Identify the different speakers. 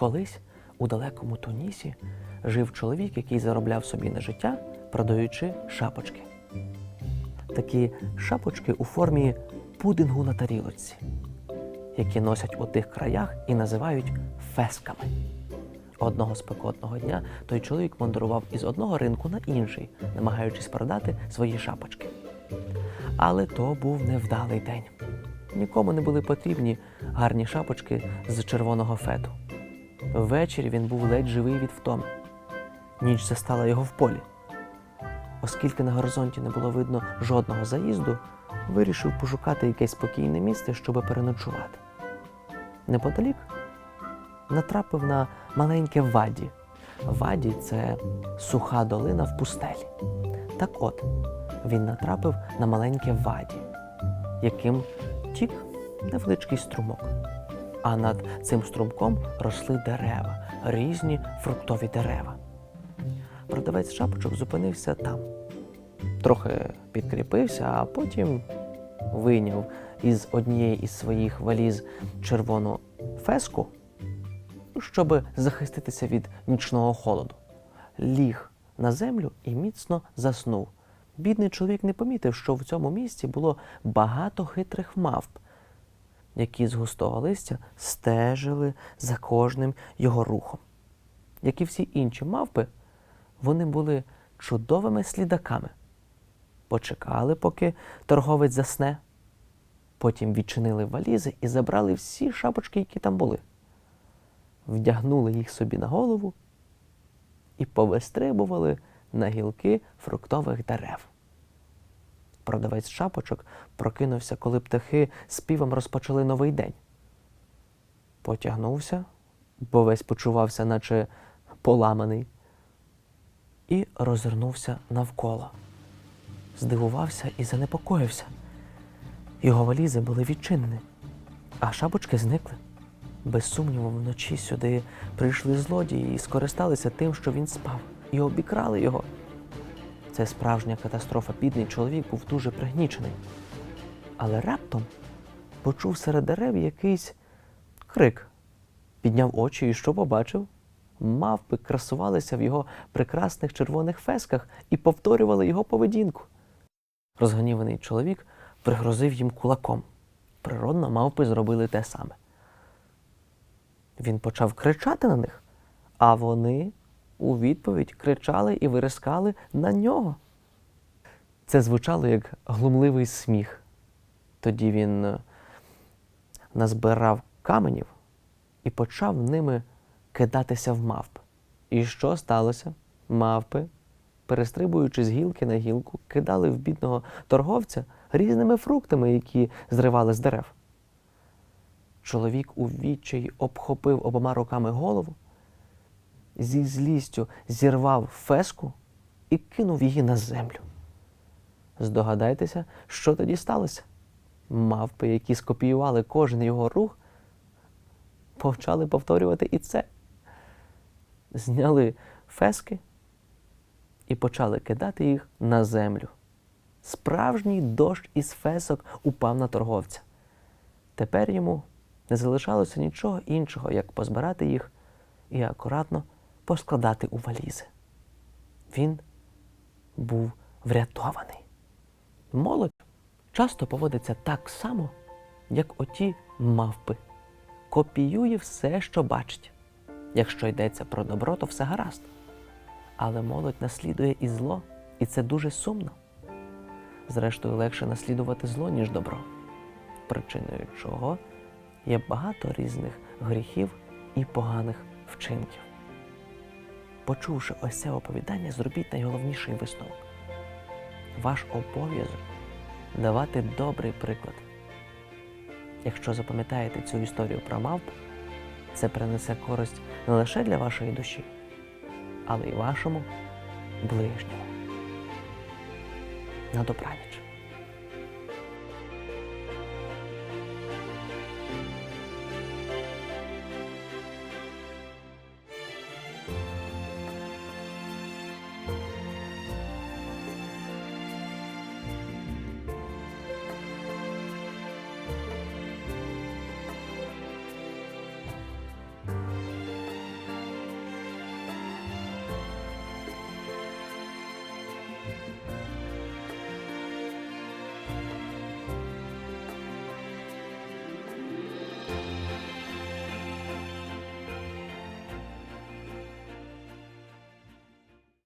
Speaker 1: Колись у далекому Тунісі жив чоловік, який заробляв собі на життя, продаючи шапочки. Такі шапочки у формі пудингу на тарілочці, які носять у тих краях і називають фесками. Одного спекотного дня той чоловік мандрував із одного ринку на інший, намагаючись продати свої шапочки. Але то був невдалий день. Нікому не були потрібні гарні шапочки з червоного фету. Ввечері він був ледь живий від втоми. Ніч застала його в полі. Оскільки на горизонті не було видно жодного заїзду, вирішив пошукати якесь спокійне місце, щоб переночувати. Неподалік натрапив на маленьке ваді. Ваді це суха долина в пустелі. Так от, він натрапив на маленьке ваді, яким тік невеличкий струмок. А над цим струмком росли дерева, різні фруктові дерева. Продавець шапочок зупинився там. Трохи підкріпився, а потім вийняв із однієї із своїх валіз червону феску, щоб захиститися від нічного холоду. Ліг на землю і міцно заснув. Бідний чоловік не помітив, що в цьому місці було багато хитрих мавп, які з густого листя стежили за кожним його рухом. Як і всі інші мавпи, вони були чудовими слідаками. Почекали, поки торговець засне, потім відчинили валізи і забрали всі шапочки, які там були, вдягнули їх собі на голову і повистрибували на гілки фруктових дерев. Продавець шапочок прокинувся, коли птахи співом розпочали новий день. Потягнувся, бо весь почувався, наче поламаний, і розвернувся навколо. Здивувався і занепокоївся. Його валізи були відчинені, а шапочки зникли. Без сумніву, вночі сюди прийшли злодії і скористалися тим, що він спав, і обікрали його. Це справжня катастрофа. Бідний чоловік був дуже пригнічений. Але раптом почув серед дерев якийсь крик. Підняв очі і що побачив? Мавпи красувалися в його прекрасних червоних фесках і повторювали його поведінку. Розгніваний чоловік пригрозив їм кулаком. Природно, мавпи зробили те саме. Він почав кричати на них, а вони у відповідь кричали і вирискали на нього. Це звучало як глумливий сміх. Тоді він е, назбирав каменів і почав ними кидатися в мавп. І що сталося? Мавпи, перестрибуючи з гілки на гілку, кидали в бідного торговця різними фруктами, які зривали з дерев. Чоловік у відчаї обхопив обома руками голову, зі злістю зірвав феску і кинув її на землю. Здогадайтеся, що тоді сталося? Мавпи, які скопіювали кожен його рух, почали повторювати і це. Зняли фески і почали кидати їх на землю. Справжній дощ із фесок упав на торговця. Тепер йому не залишалося нічого іншого, як позбирати їх і акуратно поскладати у валізи. Він був врятований. Молодь часто поводиться так само, як оті мавпи, копіює все, що бачить. Якщо йдеться про добро, то все гаразд. Але молодь наслідує і зло, і це дуже сумно. Зрештою, легше наслідувати зло, ніж добро, причиною чого є багато різних гріхів і поганих вчинків. Почувши ось це оповідання, зробіть найголовніший висновок. Ваш обов'язок давати добрий приклад. Якщо запам'ятаєте цю історію про мавп, це принесе користь не лише для вашої душі, але й вашому ближньому. На добраніч.